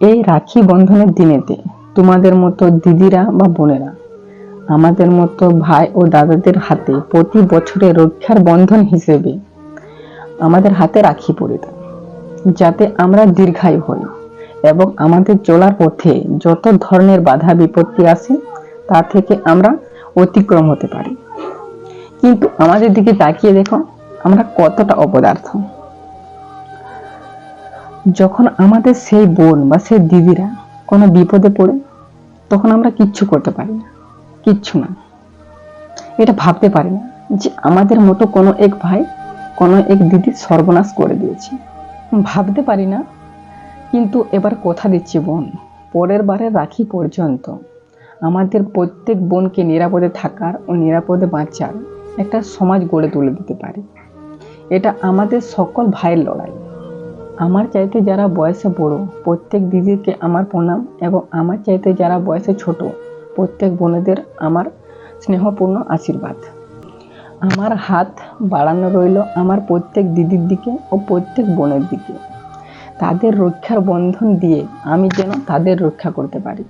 এই রাখি বন্ধনের দিনেতে তোমাদের মতো দিদিরা বা বোনেরা, আমাদের মতো ভাই ও দাদাদের হাতে প্রতি বছরে রক্ষার বন্ধন হিসেবে আমাদের হাতে রাখি পরে দেয় যাতে আমরা দীর্ঘায়ু হই এবং আমাদের চলার পথে যত ধরনের বাধা বিপত্তি আসে, তা থেকে আমরা অতিক্রম হতে পারি। কিন্তু আমাদের দিকে তাকিয়ে দেখো, আমরা কতটা অপদার্থ। যখন আমাদের সেই বোন বা সেই দিদিরা কোনো বিপদে পড়ে, তখন আমরা কিচ্ছু করতে পারি না। কিচ্ছু না। এটা ভাবতে পারি না যে আমাদের মতো কোনো এক ভাই, কোনো এক দিদি সর্বনাশ করে দিয়েছে। ভাবতে পারি না, কিন্তু এবার কথা দিচ্ছি বোন। পরের বারে রাখি পর্যন্ত আমাদের প্রত্যেক বোনকে নিরাপদে থাকার ও নিরাপদে বাঁচার একটা সমাজ গড়ে তুলে দিতে পারি। এটা আমাদের সকল ভাইয়ের লড়াই। আমার চাইতে যারা বয়সে বড়, প্রত্যেক দিদিকে আমার প্রণাম এবং আমার চাইতে যারা বয়সে ছোট, প্রত্যেক বোনেদের আমার স্নেহপূর্ণ আশীর্বাদ। আমার হাত বাড়ানো রইল আমার প্রত্যেক দিদির দিকে ও প্রত্যেক বোনের দিকে। তাদের রক্ষার বন্ধন দিয়ে আমি যেন তাদের রক্ষা করতে পারি।